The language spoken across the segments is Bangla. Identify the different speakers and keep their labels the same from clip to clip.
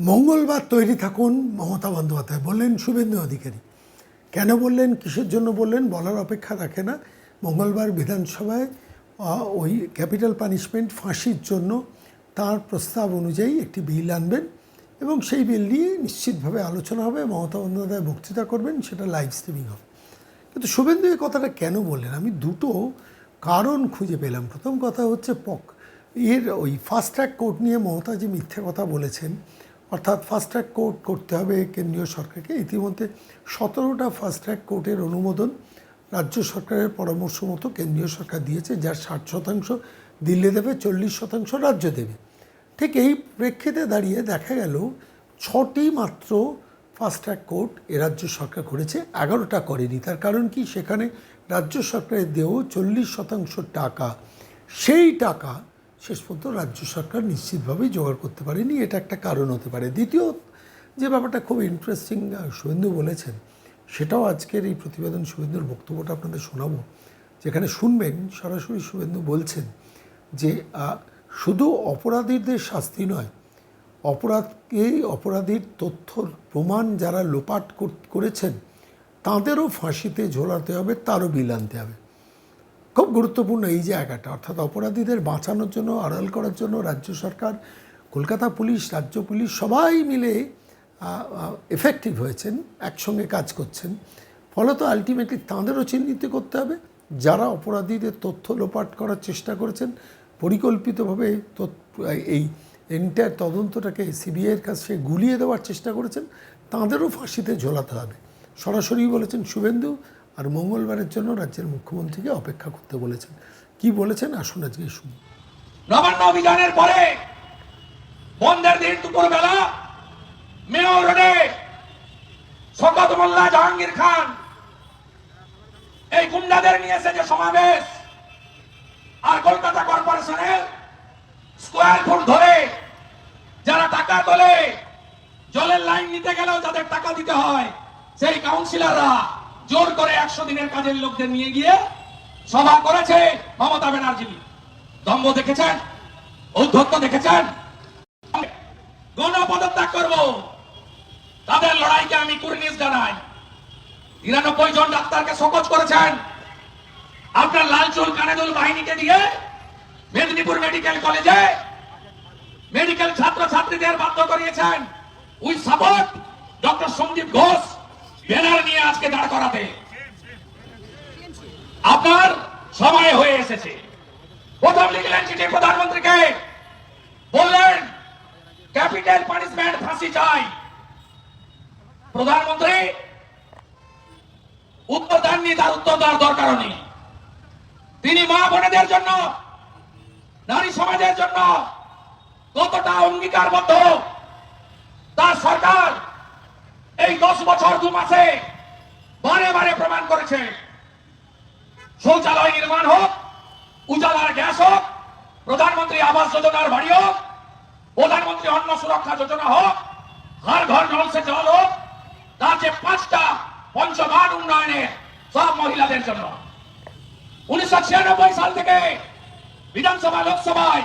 Speaker 1: মঙ্গলবার তৈরি থাকুন মমতা বন্দ্যোপাধ্যায়, বললেন শুভেন্দু অধিকারী। কেন বললেন, কিসের জন্য বললেন, বলার অপেক্ষা রাখে না। মঙ্গলবার বিধানসভায় ওই ক্যাপিটাল পানিশমেন্ট ফাঁসির জন্য তার প্রস্তাব অনুযায়ী একটি বিল আনবেন এবং সেই বিল নিয়ে নিশ্চিতভাবে আলোচনা হবে, মমতা বন্দ্যোপাধ্যায় বক্তৃতা করবেন, সেটা লাইভ স্ট্রিমিং হবে। কিন্তু শুভেন্দু এই কথাটা কেন বললেন? আমি দুটো কারণ খুঁজে পেলাম। প্রথম কথা হচ্ছে, পক, এর ওই ফাস্ট ট্র্যাক কোর্ট নিয়ে মমতা যে মিথ্যে কথা বলেছেন। অর্থাৎ ফাস্ট ট্র্যাক কোর্ট করতে হবে কেন্দ্রীয় সরকারকে। ইতিমধ্যে সতেরোটা ফাস্ট ট্র্যাক কোর্টের অনুমোদন রাজ্য সরকারের পরামর্শ মতো কেন্দ্রীয় সরকার দিয়েছে, যার ষাট শতাংশ দিল্লি দেবে, চল্লিশ শতাংশ রাজ্য দেবে। ঠিক এই প্রেক্ষিতে দাঁড়িয়ে দেখা গেল, ছটি মাত্র ফাস্ট ট্র্যাক কোর্ট এ রাজ্য সরকার করেছে, এগারোটা করেনি। তার কারণ কি? সেখানে রাজ্য সরকারের দেহ চল্লিশ শতাংশ টাকা। সেই টাকা শেষ পর্যন্ত রাজ্য সরকার নিশ্চিতভাবেই জোগাড় করতে পারেনি, এটা একটা কারণ হতে পারে। দ্বিতীয়, যে ব্যাপারটা খুব ইন্টারেস্টিং শুভেন্দু বলেছেন, সেটাও আজকের এই প্রতিবেদন শুভেন্দুর বক্তব্যটা আপনাদের শোনাবো, যেখানে শুনবেন সরাসরি শুভেন্দু বলছেন যে শুধু অপরাধীদের শাস্তি নয়, অপরাধকে, অপরাধীর তথ্যর প্রমাণ যারা লোপাট কর- করেছেন, তাঁদেরও ফাঁসিতে ঝোলাতে হবে, তারও বিল আনতে হবে। খুব গুরুত্বপূর্ণ এই জায়গাটা। অর্থাৎ অপরাধীদের বাঁচানোর জন্য, আড়াল করার জন্য রাজ্য সরকার, কলকাতা পুলিশ, রাজ্য পুলিশ সবাই মিলে এফেক্টিভ হয়েছেন, একসঙ্গে কাজ করছেন। ফলত আলটিমেটলি তাঁদেরও চিহ্নিত করতে হবে। যারা অপরাধীদের তথ্য লোপাট করার চেষ্টা করেছেন, পরিকল্পিতভাবে এই এন্টায়ার তদন্তটাকে সিবিআইয়ের কাছে গুলিয়ে দেওয়ার চেষ্টা করেছেন, তাঁদেরও ফাঁসিতে ঝোলাতে হবে। সরাসরি বলেছেন শুভেন্দু আর মঙ্গলবারের জন্য রাজ্যের মুখ্যমন্ত্রীকে অপেক্ষা করতে বলেছেন। কি বলেছেন? আসুন আজকে শুনুন
Speaker 2: নবান্ন অভিযানের পরে বন্ধের দিন দুপুর বেলা মেয়র রোডে শকত মোল্লা জাহাঙ্গীর খান এই গুন্ডাদের নিয়েছে যে সমাবেশ। আর কলকাতা কর্পোরেশনের স্কোয়ার ফুট ধরে যারা টাকা তোলে, জলের লাইন নিতে গেলেও যাদের টাকা দিতে হয়, সেই কাউন্সিলররা জোর করে একশো দিনের কাজের লোকদের নিয়ে গিয়ে সভা করেছে মমতা ব্যানার্জি। দম্ভ দেখেছেন? ঔদ্ধত্য দেখেছেন? গণ পদত্যাগ করব। তাদের লড়াইকে আমি কুর্নিশ জানাই। নিরানব্বই জন ডাক্তারকে শোকজ করেছেন। আপনার লাল চুল কানেদুল বাহিনীকে দিয়ে মেদিনীপুর মেডিকেল কলেজে মেডিকেল ছাত্র ছাত্রীদের বাধ্য করিয়েছেন। We support doctor Sandip Ghosh. Banner নিয়ে আজকে দাঁড় করাতে। আপনার সময় হয়ে এসেছে। প্রথম লিখলেন চিঠি প্রধানমন্ত্রীকে বললেন ক্যাপিটাল পানিশমেন্ট ফাঁসি চাই। প্রধানমন্ত্রী, উত্তর দেননি, তার উত্তর দেওয়ার দরকার নেই। তিনি মা বোনেদের জন্য, নারী সমাজের জন্য কতটা অঙ্গীকারবদ্ধ, তার সরকার এই দশ বছর দু মাসে বারে বারে প্রমাণ করেছে। শৌচালয় নির্মাণ হোক, উজালার গ্যাস হোক, প্রধানমন্ত্রী আবাস যোজনার বাড়ি হোক, প্রধানমন্ত্রী অন্ন সুরক্ষা যোজনা হোক হার ঘর নল সে জল হোক তার যে পাঁচটা পঞ্চমান উন্নয়নে সব মহিলাদের জন্য। উনিশশো ছিয়ানব্বই সাল থেকে বিধানসভা, লোকসভায়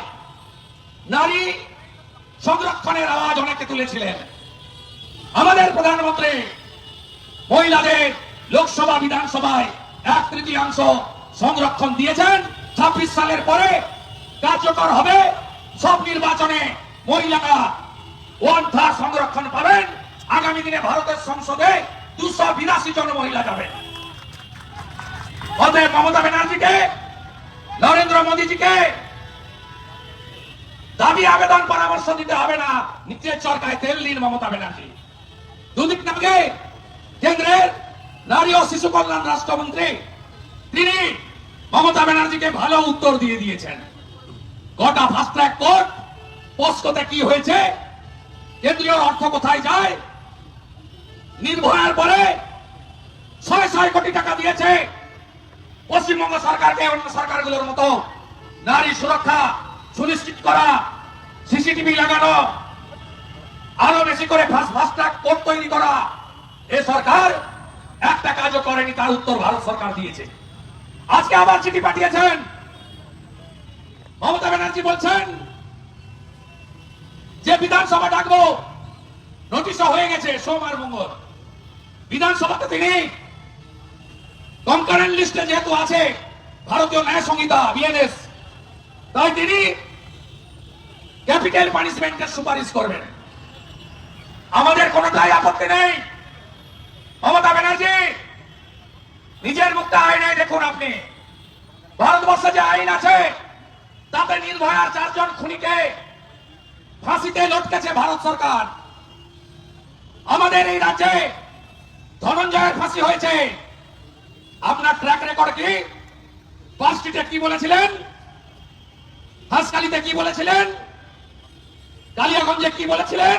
Speaker 2: নারী সংরক্ষণের আওয়াজ অনেকে তুলেছিলেন। আমাদের প্রধানমন্ত্রী, মহিলাদের লোকসভা, বিধানসভায় এক তৃতীয়াংশ সংরক্ষণ দিয়েছেন। ছাব্বিশ সালের পরে কার্যকর হবে। সব নির্বাচনে মহিলারা ওয়ান থার্ড সংরক্ষণ পাবেন। আগামী দিনে ভারতের সংসদে দুশো বিরাশি জন মহিলা যাবেন। অতএব মমতা ব্যানার্জিকে, নরেন্দ্র মোদীজিকে দাবি, আবেদন, পরামর্শ দিতে হবে না। নিচের চরকায় তেল দিন মমতা ব্যানার্জি। দুদিন আগে কেন্দ্রের নারী ও শিশু কল্যাণ রাষ্ট্রমন্ত্রী তিনি মমতা ব্যানার্জিকে ভালো উত্তর দিয়ে দিয়েছেন। গোটা ফাস্ট ট্র্যাক কোর্ট পোস্কোতে কি হয়েছে? কেন্দ্রীয় অর্থ কোথায় যায়? নির্ভয়ার পরে ছয় ছয় কোটি টাকা দিয়েছে পশ্চিমবঙ্গ সরকারকে অন্য সরকারগুলোর মতো। নারী সুরক্ষা সুনিশ্চিত করা, সিসিটিভি লাগানো আরও বেশি করে ফাস্ট ফাস্ট ট্র্যাক কোর্ট তৈরি করা। এ সরকার একটা কাজও করেনি, তার উত্তর ভারত সরকার দিয়েছে। আজকে আবার চিঠি পাঠিয়েছেন। মমতা ব্যানার্জি বলছেন, যে বিধানসভা ডাকবো, নোটিশও হয়ে গেছে সোমবার মঙ্গল। বিধানসভাতে তিনি কনকারেন্ট লিস্টে যেহেতু আছে, ভারতীয় ন্যায় সংহিতা, বিএনএস, তাই তিনি ক্যাপিটাল পানিশমেন্টের সুপারিশ করবেন। আমাদের কোনোটাই আপত্তি নেই। মমতা ব্যানার্জি, নিজের মুক্ত আইনে দেখুন আপনি। ভারতবর্ষে যে আইন আছে, তাতে নির্ভয়ার চারজন খুনিকে ফাঁসিতে লটকেছে ভারত সরকার। আমাদের এই রাজ্যে ধনঞ্জয়ের ফাঁসি হয়েছে। আপনার ট্র্যাক রেকর্ড কি? পাঁচ স্ট্রিটে কি বলেছিলেন? হাসকালিতে কি বলেছিলেন? কালিয়াগঞ্জে কি বলেছিলেন?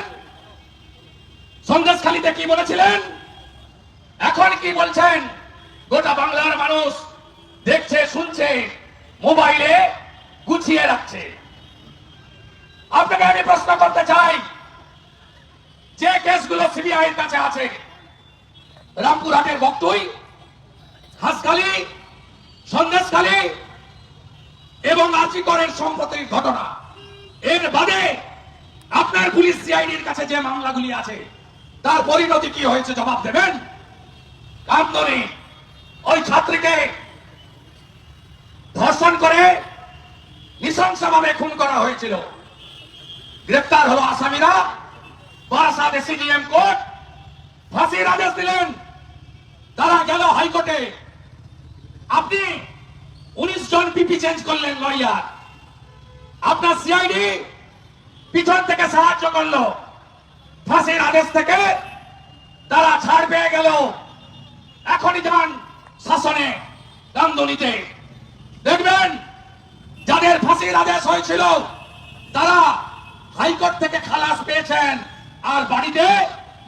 Speaker 2: সন্দেশখালিতে কি বলেছিলেন? এখন কি বলছেন? গোটা বাংলার মানুষ দেখছে, শুনছে, মোবাইলে গুছিয়ে রাখছে। আপনাকে আমি প্রশ্ন করতে চাই, যে কেসগুলো সিবিআই এর কাছে আছে, রামপুরহাটের বক্তুই, হাসখালি, সন্দেশখালী এবং আজিকরের সম্পত্তির ঘটনা। এর বাদে আপনার পুলিশ সিআইডির কাছে যে মামলাগুলি আছে তার পরিণতি কি হয়েছে জবাব দেবেন? কামদনি ওই ছাত্রীকে ধর্ষণ করে নৃশংসভাবে খুন করা হয়েছিল। গ্রেপ্তার হলো আসামিরা। বারাসাত এসিডিএম কোর্ট ফাঁসির আদেশ দিলেন। তারা গেল হাইকোর্টে। আপনি উনিশ জন পিপি চেঞ্জ করলেন লয়ার। আপনার সিআইডি পিছন থেকে সাহায্য করল। ফাঁসির আদেশ থেকে তারা ছাড় পেয়ে গেল। এখনই যান শাসনে কান্দনিতে দেখবেন, যাদের ফাঁসির আদেশ হয়েছিল, তারা হাইকোর্ট থেকে খালাস পেয়েছেন আর বাড়িতে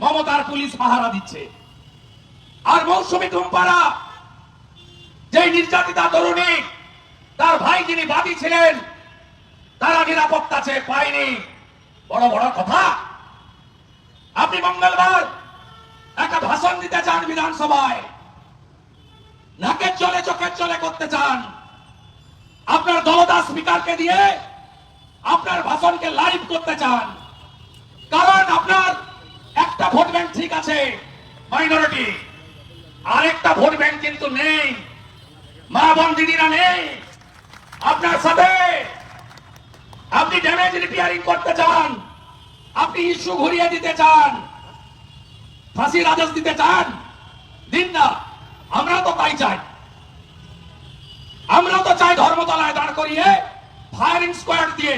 Speaker 2: মমতার পুলিশ পাহারা দিচ্ছে। আর মৌসুমী টুম্পারা যে নির্যাতিতা তরুণী, তার ভাই যিনি বাদী ছিলেন, তারা নিরাপত্তা চেয়ে পায়নি। বড় বড় কথা আপনি মঙ্গলবার একটা ভাষণ দিতে চান বিধানসভায়। নাকের চলে চোখের চলে করতে চান। আপনার দলদাস স্পিকারকে দিয়ে আপনার ভাষণকে লাইভ করতে চান। কারণ আপনার একটা ভোট ব্যাংক ঠিক আছে মাইনরিটি আরেকটা ভোট ব্যাংক কিন্তু নেই, মা বোন দিদিরা নেই। আপনার সাথে আপনি ড্যামেজ রিপেয়ারিং করতে চান। আপনি ইস্যু ঘুরিয়ে দিতে চান, ফাঁসির আদেশ দিতে চান, দিন না, আমরা তো তাই চাই। আমরা তো চাই ধর্মতলায় দাঁড় করিয়ে ফায়ারিং স্কোয়াড দিয়ে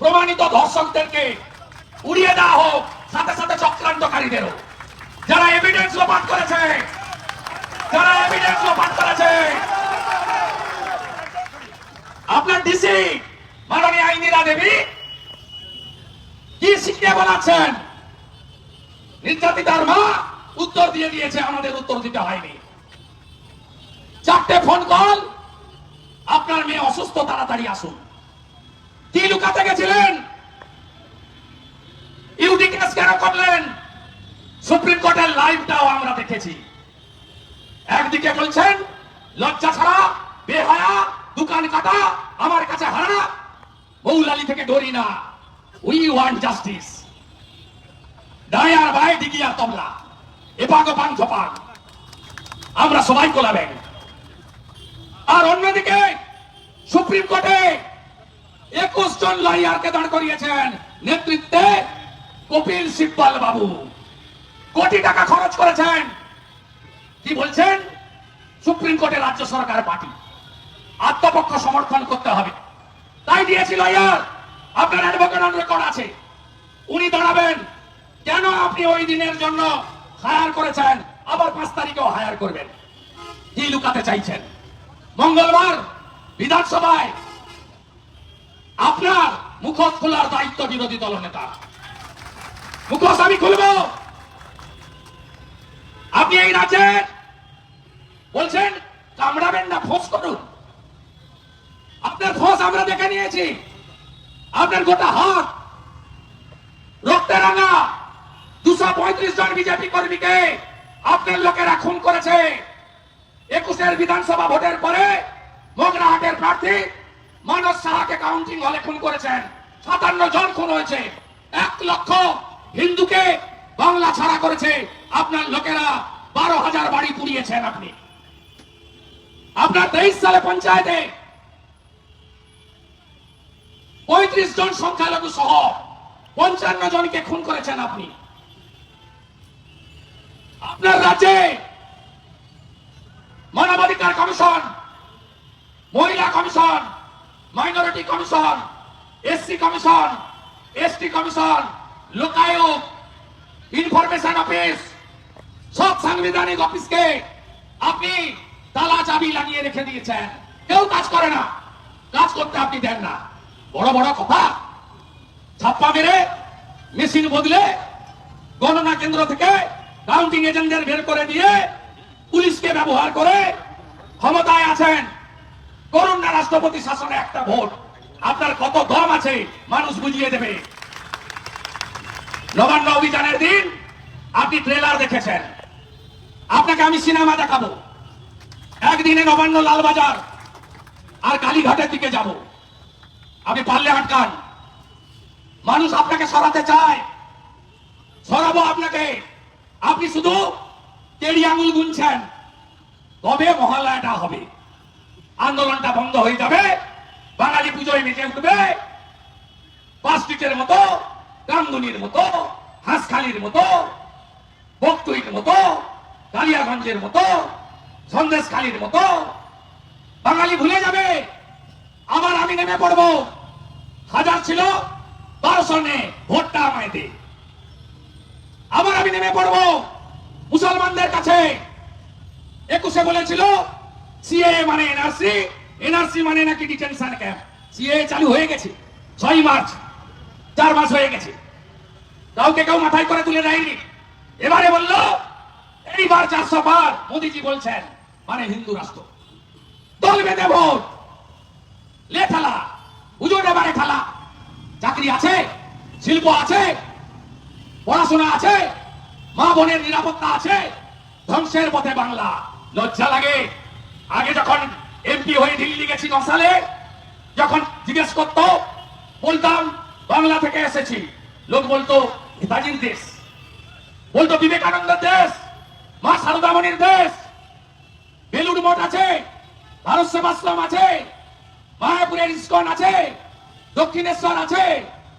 Speaker 2: প্রমাণিত ধর্ষকদেরকে উড়িয়ে দেওয়া হোক, সাথে সাথে চক্রান্তকারীদেরও। যারা এভিডেন্স লোপাট করেছে, যারা এভিডেন্স লোপাট করেছে। আপনার ডিসি মাননীয় আইনিরা দেবী কি শিখিয়ে বলাচ্ছেন নির্যাতিতার মা উত্তর দিয়ে দিয়েছে, আমাদের উত্তর দিতে হয়নি। চারটে ফোন কল আপনার মেয়ে অসুস্থ, তাড়াতাড়ি আসুন। কি লুকাতে গেছিলেন? ইউডি কেস কেন করলেন? সুপ্রিম কোর্টের লাইভটাও আমরা দেখেছি। একদিকে বলছেন, লজ্জা ছাড়া, বেহায়া, দোকান কাটা, আমার কাছে হারা, মৌলালি থেকে ডরি না। উই ওয়ান্ট জাস্টিস ডায়ার বাই ডিগিয়া তবলা এপাক পাং ঝপাক আমরা সবাই কোলাবেন। আর অন্যদিকে সুপ্রিম কোর্টে একুশ জন লয়ারকে দাঁড় করিয়েছেন নেতৃত্বে কপিল সিব্বল বাবু। কোটি টাকা খরচ করেছেন। কি বলছেন? সুপ্রিম কোর্টে রাজ্য সরকার পার্টি। আত্মপক্ষ সমর্থন করতে হবে। তাই দিয়েছি লয়ার। আপনার অ্যাডভোকেট অন রেকর্ড আছে। উনি দাঁড়াবেন। কেন আপনি ওই দিনের জন্য হায়ার করেছেন? আবার পাঁচ তারিখেও হায়ার করবেন। কি লুকাতে চাইছেন? মঙ্গলবার বিধানসভায় আপনার মুখোশ খোলার দায়িত্ব বিরোধী দল নেতা। মুখোশ আমি খুলব। আপনি এই রাজ্যে বলছেন কামড়াবেন না, ফোঁস করুন। আপনার ফোঁস আমরা দেখে নিয়েছি। আপনার গোটা হাত, রক্তে রাঙা দুশো পঁয়ত্রিশ জন বিজেপি কর্মীকে আপনার লোকেরা খুন করেছে। একুশের বিধানসভা ভোটের পরে মগরাহাটের প্রার্থী মানস সাহাকে কাউন্টিং হলে খুন করেছেন। সাতান্ন জন খুন হয়েছে। এক লক্ষ হিন্দুকে বাংলা ছাড়া করেছে। আপনার লোকেরা বারো হাজার বাড়ি পুড়িয়েছেন আপনি। আপনার তেইশ সালে পঞ্চায়েতে পঁয়ত্রিশ জন সংখ্যালঘু সহ পঞ্চান্ন জনকে খুন করেছেন আপনি। আপনার রাজ্যে মানবাধিকার কমিশন, মহিলা commission, minority commission SC commission ST commission Lokayukta information office সব সাংবিধানিক অফিসকে আপনি তালা চাবি লাগিয়ে রেখে দিয়েছেন। কেউ কাজ করে না। কাজ করতে আপনি দেন না। বড় বড় কথা। ছাপ্পা মেরে মেশিন বদলে গণনা কেন্দ্র থেকে কাউন্টিং এজেন্টদের বের করে দিয়ে পুলিশকে ব্যবহার করে ক্ষমতায় আছেন। করুন না রাষ্ট্রপতি শাসনে একটা ভোট। আপনার কত দম আছে, মানুষ বুঝিয়ে দেবে। নবান্ন অভিযানের দিন আপনি ট্রেলার দেখেছেন। আপনাকে আমি সিনেমা দেখাবো। একদিনে নবান্ন লালবাজার আর কালীঘাটের দিকে যাব। আপনি পারলে আটকান। মানুষ আপনাকে সরাতে চায়। সরাবো আপনাকে। আপনি শুধু তেড়ি আঙুল গুনছেন। তবে মহালয়াটা হবে? আন্দোলনটা বন্ধ হয়ে যাবে। বাঙালি পুজোয় মেতে উঠবে। পাঁচ স্ট্রিটের মতো গাঙ্গুনির মতো, হাঁসখালির মতো, বকটুইর মতো, কালিয়াগঞ্জের মতো, সন্দেশখালির মতো। বাঙালি ভুলে যাবে। আবার আমি নেমে পড়ব। হাজার ছিল বারোশো নে ভোটটা আমায় দে। আবার আমি নেমে পড়ব মুসলমানদের কাছে। একুশে বলেছিল, সিএ মানে এনআরসি এনআরসি মানে নাকি ডিটেনশন ক্যাম্প? সিএ চালু হয়ে গেছে, ছয় মার্চ, চার মাস হয়ে গেছে। কাউকে কেউ মাথায় করে তুলে দেয়নি। এবারে বলল, এইবার চারশো পার মোদিজি বলছেন মানে হিন্দু রাষ্ট্র। দল বেঁধে ভোট লে খেলা হুজুর এবারে খেলা। চাকরি আছে, শিল্প আছে, পড়াশোনা আছে, মা বোনের নিরাপত্তা আছে, ধ্বংসের পথে বাংলা। লজ্জা লাগে। আগে যখন এমপি হয়ে দিল্লি গেছি ন সালে, যখন জিজ্ঞেস করতো, বলতাম, বাংলা থেকে এসেছি। লোক বলতো, নেতাজির দেশ। বলতো, বিবেকানন্দের দেশ, মা সারদামণির দেশ। বেলুর মঠ আছে, ভারত সেবাশ্রম আছে মায়াপুরের ইস্কন আছে, দক্ষিণেশ্বর আছে,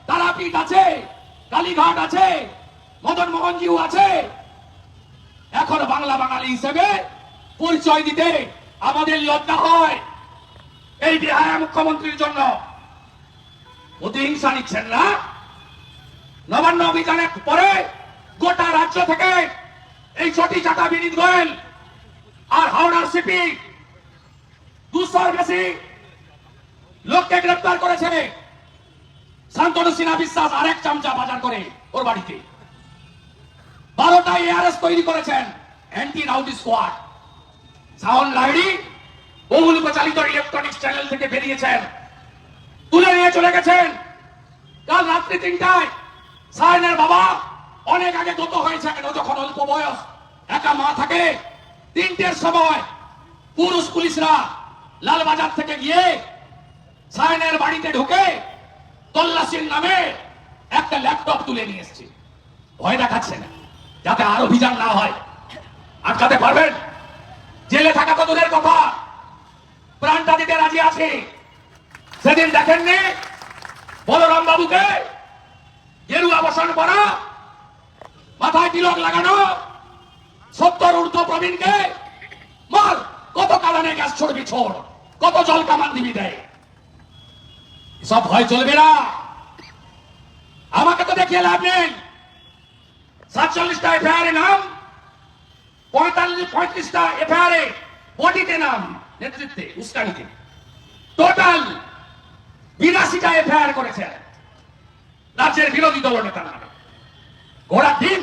Speaker 2: তারাপীঠ আছে, কালীঘাট আছে, মদন মোহনজিউ আছে। এখন বাংলা বাঙালি হিসেবে পরিচয় দিতে আমাদের লজ্জা হয়। এই বিহারের মুখ্যমন্ত্রীর জন্য প্রতিহিংসা নিচ্ছেন না। নবান্ন অভিযানের পরে গোটা রাজ্য থেকে এই ছটি চাকা বিনীত গোয়েল আর হাওড়ার সিপি দুশোর বেশি লোককে গ্রেপ্তার করেছে শান্তনু সিনহা বিশ্বাস আরেক চামচা বাজার করে ওর বাড়িতে। বারোটা এআরএস তৈরি করেছেন অ্যান্টি রাউডি স্কোয়াড সাউন লাইডি, বহুল প্রচালিত ইলেকট্রনিক্স চ্যানেল থেকে বেরিয়েছেন। তুলে নিয়ে চলে গেছেন। কাল রাত্রি তিনটায় সায়নের বাবা, অনেক আগে গত হয়েছে ও যখন অল্প বয়স, একা মা থাকে, তিনটের সময় পুরুষ পুলিশরা লালবাজার থেকে গিয়ে সায়নের বাড়িতে ঢুকে তল্লাশির নামে একটা ল্যাপটপ তুলে নিয়ে এসছে। ভয় দেখাচ্ছে না, যাতে আর অভিযান না হয়। আটকাতে পারবেন? জেলে থাকা তো দূরের কথা। প্রাণটা দিতে রাজি আছে। সেদিন দেখেননি বলরাম বাবুকে? গেরুয়া বসন করা, মাথায় তিলক লাগানো, সত্তর ঊর্ধ্ব প্রবীণকে মার, কত কালানে গ্যাস ছড়বি ছোড়, কত জল কামান দিবি দেয়। সব ভয় চলবে না। আমাকে তো দেখিয়ে লাভ নেই। সাতচল্লিশটা এফআইআর এ নাম, পঁয়তাল্লিশ, পঁয়ত্রিশটা এফআইআর এ বডিতে নাম, নেতৃত্বে, উস্কানিতে। টোটাল বিরাশিটা এফআইআর করেছেন রাজ্যের বিরোধী দল নেতা নামে ঘোড়ার দিন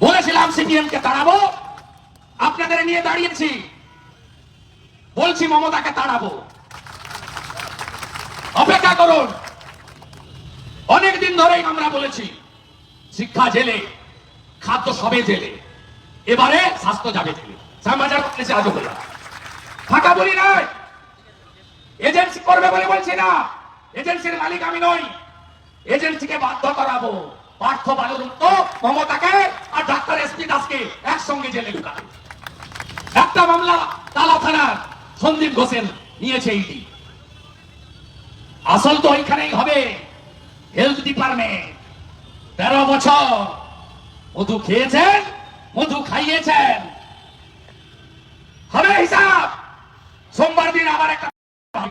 Speaker 2: বলেছিলাম সিপিএম কে তাড়াবো। আপনাদের নিয়ে দাঁড়িয়েছি। বলছি মমতাকে তাড়াবো। অপেক্ষা করুন। অনেকদিন ধরেই আমরা বলেছি, শিক্ষা জেলে, খাদ্য সবে জেলে, এবারে স্বাস্থ্য যাবে জেলে। ফাঁকা বলি এজেন্সি করবে বলে বলছি না। এজেন্সির মালিক আমি নই। এজেন্সিকে বাধ্য করাবো। পার্থ বালুরুক্ত মমতাকে আর ডাক্তার এসপি দাসকে একসঙ্গে জেলে একটা মামলা তালা থানার সন্দীপ ঘোষের নিয়েছে ইডি। আসল তো ওইখানেই হবে। হেলথ ডিপার্টমেন্ট তেরো বছর। মধু খেয়েছেন, মধু খাইয়েছেন। হবে হিসাব। সোমবার দিন আবার একটা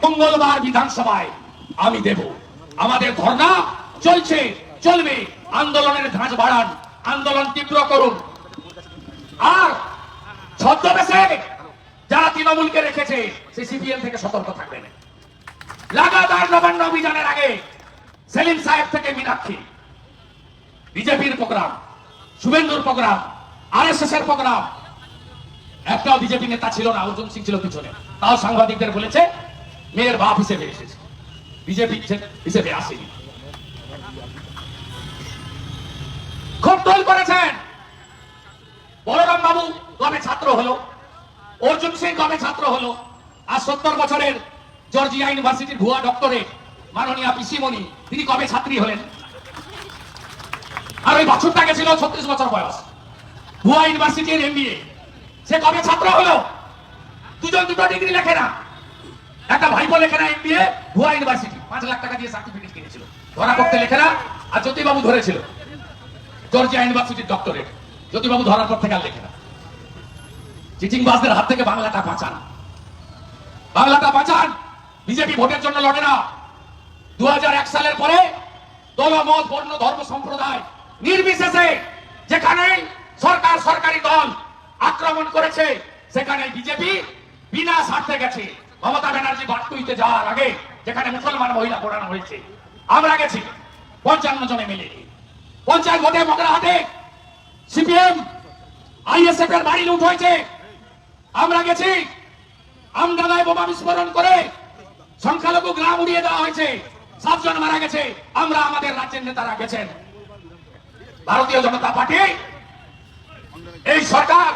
Speaker 2: মঙ্গলবার বিধানসভায় আমি দেব। আমাদের ধর্ণা চলছে, চলবে। আন্দোলনের ধাঁচ বাড়ান, আন্দোলন তীব্র করুন। আর ছদ্মবেশে যারা তৃণমূলকে রেখেছে, সে সিপিএম থেকে সতর্ক থাকবেন। লাগাতার নবান্ন অভিযানের আগে সেলিম সাহেব থেকে মীনাক্ষী। বিজেপির প্রোগ্রাম, শুভেন্দুর প্রোগ্রাম আরএসএস এর প্রোগ্রাম। একটাও বিজেপি নেতা ছিল না, অর্জুন সিং ছিল পিছনে। তাও সাংবাদিকদের বলেছে, মেয়ের বাপ হিসেবে এসেছে। বিজেপি হিসেবে আসেনি। খুব টোল করেছেন। বলরাম বাবু কবে ছাত্র হলো, অর্জুন সিং কবে ছাত্র হলো, আর সত্তর বছরের জর্জিয়া ইউনিভার্সিটির ভুয়া ডক্টরেট, মাননীয় পিসিমণি, তিনি কবে ছাত্রী হলেন? আর ওই বাছুরটাকে ছিল ছত্রিশ বছর বয়স। ভুয়া ইউনিভার্সিটির এমবিএ সে কবে ছাত্র হলো? দুজন দুটো ডিগ্রি লেখে না। একটা ভাইপো লেখে না এমবিএ ভুয়া ইউনিভার্সিটি। পাঁচ লাখ টাকা দিয়ে সার্টিফিকেট কিনেছিল। ধরা করতে লেখে না, আর জ্যোতিবাবু ধরেছিল। জর্জিয়া ইউনিভার্সিটির ডক্টরেট জ্যোতিবাবু ধরার পর থেকে আর লেখে না। চিটিং বাসদের হাত থেকে বাংলাটা বাঁচান। বাংলাটা বাঁচান। বিজেপি ভোটের জন্য লড়ে না। দু হাজার এক সালের পরে দলমত, বর্ণ, ধর্ম, সম্প্রদায় নির্বিশেষে যেখানে সরকার, সরকারি দল আক্রমণ করেছে সেখানে বিজেপি বিনা স্বার্থে গেছে। মমতা ব্যানার্জি বাটুইতে যাওয়ার আগে যেখানে মুসলমান মহিলা পড়ানো হয়েছে, আমরা গেছি পঞ্চান্ন জনে মিলে। পঞ্চায়েত ভোটে মগরাহাটে সিপিএম আইএসএফ এর বাড়ি লুট হয়েছে। আমরা গেছি আমডাঙ্গায় বোমা বিস্ফোরণ করে সংখ্যালঘু গ্রাম উড়িয়ে দেওয়া হয়েছে। সাতজন মারা গেছে। আমরা আমাদের রাজ্যের নেতারা গেছেন। ভারতীয় জনতা পার্টি, এই সরকার,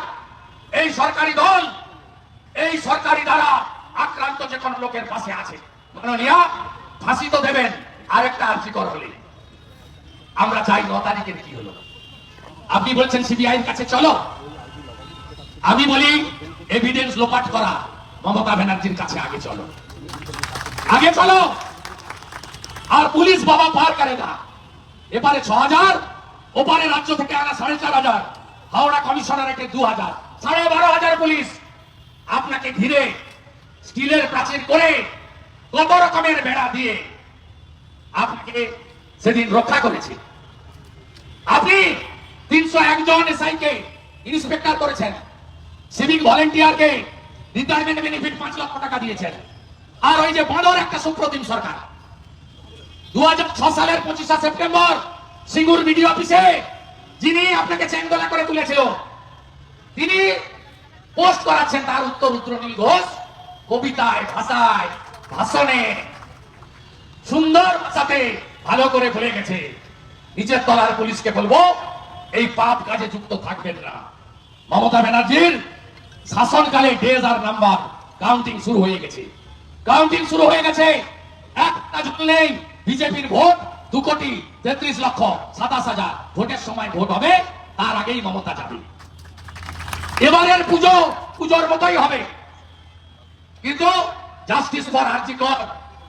Speaker 2: এই সরকারি দল, এই সরকারি দ্বারা আক্রান্ত যে কোনো লোকের পাশে আছে। মাননীয়া, ফাঁসি তো দেবেন, আরেকটা আর্জিকর হলে। আমরা চাই ন তারিখের কি হলো। আপনি বলছেন সিবিআই কাছে চলো। আমি বলি এভিডেন্স লোপাট করা, মমতা ব্যানার্জির কাছে আগে চলো। আগে চলো। আর পুলিশ বাবা পার করে না এপারে ছ হাজার, ওপারে রাজ্য থেকে আনা সাড়ে চার হাজার, হাওড়া কমিশনারেটে দু হাজার, সাড়ে বারো হাজার পুলিশ আপনাকে ঘিরে স্টিলের প্রাচীর করে কত রকমের বেড়া দিয়ে আপনাকে সেদিন রক্ষা করেছে। আপনি তিনশো একজন এসআই কে ইন্সপেক্টর করেছেন। সিভিক ভলেন্টিয়ারকে রিটায়ারমেন্ট বেনিফিট পাঁচ লক্ষ টাকা দিয়েছেন। আর ওই যে বড়র একটা সুপ্রতিম সরকার। দু সালের পঁচিশে সেপ্টেম্বর, সিঙ্গুর বিডিও অফিসে যিনি আপনাকে চেঙ্গলা করে তুলেছিল, তিনি পোস্ট করাচ্ছেন তার উত্তর রুদ্রনীল ঘোষ কবিতায়, ভাষায়, ভাষণে। সুন্দর ভাষাতে ভালো করে বলে গেছে নিজের তলার পুলিশকে বলব, এই পাপ কাজে যুক্ত থাকবেন না। মমতা ব্যানার্জির শাসনকালে ডেজ আর নাম্বার কাউন্টিং শুরু হয়ে গেছে। কাউন্টিং শুরু হয়ে গেছে। একটা জন নেই। বিজেপির ভোট দু কোটি তেত্রিশ লক্ষ সাতাশ হাজার। ভোটের সময় ভোট হবে, তার আগেই মমতা যাবে। এবারের পুজো পুজোর মতোই হবে। কিন্তু জাস্টিস ফর আর্জিকর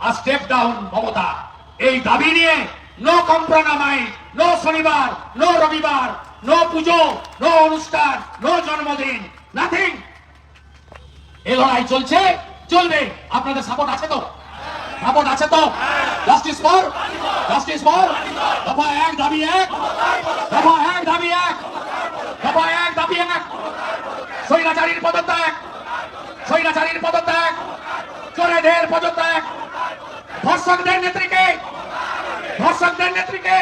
Speaker 2: আর স্টেপ ডাউন মমতা। এই দাবি নিয়ে নো কম্প্রোমাই নো শনিবার নো রবিবার নো পুজো নো অনুষ্ঠান নো জন্মদিন নাথিং এ লড়াই চলছে। চলবে। আপনাদের সাপোর্ট আছে তো? সাপোর্ট আছে তো? জাস্টিস ফর জাস্টিস ফর দফা এক, দাবি এক। দফা এক, দাবি এক। দফা এক, দাবি এক। স্বৈরাচারীর পদত্যাগ। স্বৈরাচারীর পদত্যাগ। চোরেদের পদত্যাগ। ধর্ষকদের নেত্রীকে ধর্ষকদের নেত্রীকে